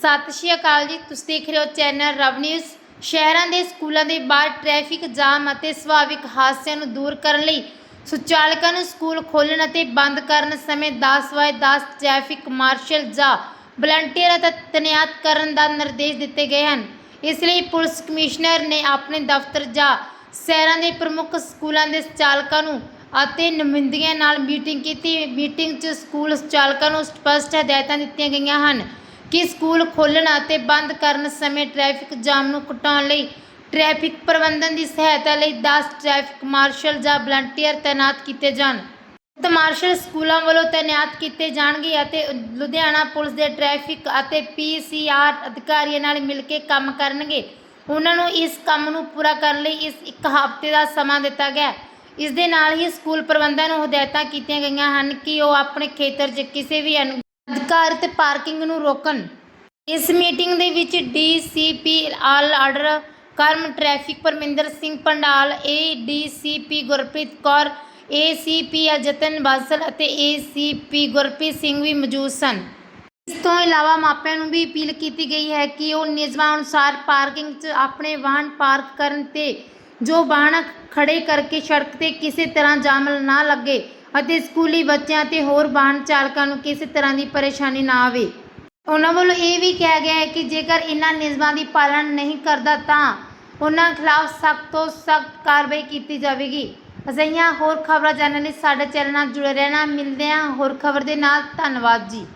ਸਤਿ ਸ਼੍ਰੀ ਅਕਾਲ ਜੀ। ਤੁਸੀਂ ਦੇਖ ਰਹੇ ਹੋ ਚੈਨਲ ਰਵ ਨਿਊਜ਼। ਸ਼ਹਿਰਾਂ ਦੇ ਸਕੂਲਾਂ ਦੇ ਬਾਹਰ ਟ੍ਰੈਫਿਕ ਜਾਮ ਅਤੇ ਸੁਭਾਵਿਕ ਹਾਦਸਿਆਂ ਨੂੰ ਦੂਰ ਕਰਨ ਲਈ ਸੁਚਾਲਕਾਂ ਨੂੰ ਸਕੂਲ ਖੋਲ੍ਹਣ ਅਤੇ ਬੰਦ ਕਰਨ ਸਮੇਂ 10 ਵਜੇ 10 ਟ੍ਰੈਫਿਕ ਮਾਰਸ਼ਲ ਜਾਂ ਵਲੰਟੀਅਰ ਦਾ ਤੈਨਾਤ ਕਰਨ ਦਾ ਨਿਰਦੇਸ਼ ਦਿੱਤੇ ਗਏ ਹਨ। ਇਸ ਲਈ ਪੁਲਿਸ ਕਮਿਸ਼ਨਰ ਨੇ ਆਪਣੇ ਦਫ਼ਤਰ ਜਾਂ ਸ਼ਹਿਰਾਂ ਦੇ ਪ੍ਰਮੁੱਖ ਸਕੂਲਾਂ ਦੇ ਚਾਲਕਾਂ ਨੂੰ ਅਤੇ ਨੁਮਾਇੰਦਿਆਂ ਨਾਲ ਮੀਟਿੰਗ ਕੀਤੀ। ਮੀਟਿੰਗ 'ਚ ਸਕੂਲ ਚਾਲਕਾਂ ਨੂੰ ਸਪਸ਼ਟ ਹਦਾਇਤਾਂ ਦਿੱਤੀਆਂ ਗਈਆਂ ਹਨ। ਕਿ ਸਕੂਲ ਖੋਲ੍ਹਣ ਅਤੇ ਬੰਦ ਕਰਨ ਸਮੇਂ ਟ੍ਰੈਫਿਕ ਜਾਮ ਨੂੰ ਘਟਾਉਣ ਲਈ ਟ੍ਰੈਫਿਕ ਪ੍ਰਬੰਧਨ ਦੀ ਸਹਾਇਤਾ ਲਈ 10 ਟ੍ਰੈਫਿਕ ਮਾਰਸ਼ਲ ਜਾਂ ਵਲੰਟੀਅਰ ਤੈਨਾਤ ਕੀਤੇ ਜਾਣ। ਤੇ ਮਾਰਸ਼ਲ ਸਕੂਲਾਂ ਵੱਲੋਂ ਤੈਨਾਤ ਕੀਤੇ ਜਾਣਗੇ ਅਤੇ ਲੁਧਿਆਣਾ ਪੁਲਿਸ ਦੇ ਟ੍ਰੈਫਿਕ ਅਤੇ ਪੀਸੀਆਰ ਅਧਿਕਾਰੀਆਂ ਨਾਲ ਮਿਲ ਕੇ ਕੰਮ ਕਰਨਗੇ। ਉਹਨਾਂ ਨੂੰ ਇਸ ਕੰਮ ਨੂੰ ਪੂਰਾ ਕਰਨ ਲਈ ਇਸ ਇੱਕ ਹਫ਼ਤੇ ਦਾ ਸਮਾਂ ਦਿੱਤਾ ਗਿਆ ਇਸ ਦੇ ਨਾਲ ਹੀ ਸਕੂਲ ਪ੍ਰਬੰਧਾਂ ਨੂੰ ਹਦਾਇਤਾਂ ਕੀਤੀਆਂ ਗਈਆਂ ਹਨ ਕਿ ਉਹ ਆਪਣੇ ਖੇਤਰ 'ਚ ਕਿਸੇ ਵੀ ਅਨ- ਅਧਿਕਾਰਤ ਪਾਰਕਿੰਗ ਨੂੰ ਰੋਕਣ। ਇਸ ਮੀਟਿੰਗ ਦੇ ਵਿੱਚ ਡੀਸੀਪੀ ਆਲ ਆਰਡਰ, ਕਰਮ traffic Parminder Singh Pandal, ADCP Gurpreet Kaur, ACP ਅਜਤਨ ਬਾਸਲ ਅਤੇ ਏਸੀਪੀ ਗੁਰਪ੍ਰੀਤ ਸਿੰਘ ਵੀ ਮੌਜੂਦ ਸਨ। ਇਸ ਤੋਂ ਇਲਾਵਾ ਮਾਪਿਆਂ ਨੂੰ ਵੀ ਅਪੀਲ ਕੀਤੀ ਗਈ ਹੈ ਕਿ ਉਹ ਨਿਯਮਾਂ ਅਨੁਸਾਰ ਪਾਰਕਿੰਗ 'ਚ ਆਪਣੇ ਵਾਹਨ ਪਾਰਕ ਕਰਨ ਤੇ ਜੋ ਵਾਹਨ ਖੜੇ ਕਰਕੇ ਸੜਕ ਤੇ ਕਿਸੇ ਤਰ੍ਹਾਂ ਜਾਮ ਨਾ ਲੱਗੇ। ਅਤੇ ਸਕੂਲੀ ਬੱਚਿਆਂ ਤੇ ਹੋਰ ਵਾਹਨ ਚਾਲਕਾਂ ਨੂੰ ਕਿਸੇ ਤਰ੍ਹਾਂ ਦੀ ਪਰੇਸ਼ਾਨੀ ਨਾ ਆਵੇ। ਉਹਨਾਂ ਵੱਲੋਂ ਇਹ ਵੀ ਕਿਹਾ ਗਿਆ ਹੈ ਕਿ ਜੇਕਰ ਇਹਨਾਂ ਨਿਯਮਾਂ ਦੀ ਪਾਲਣਾ ਨਹੀਂ ਕਰਦਾ ਤਾਂ ਉਹਨਾਂ ਖਿਲਾਫ ਸਖਤ ਤੋਂ ਸਖਤ ਕਾਰਵਾਈ ਕੀਤੀ ਜਾਵੇਗੀ। ਅਜਿਹੀਆਂ ਹੋਰ ਖਬਰਾਂ ਜਾਣਨ ਲਈ ਸਾਡੇ ਚੈਨਲ ਨਾਲ ਜੁੜੇ ਰਹਿਣਾ। ਮਿਲਦੇ ਹਾਂ ਹੋਰ ਖਬਰ ਦੇ ਨਾਲ। ਧੰਨਵਾਦ ਜੀ।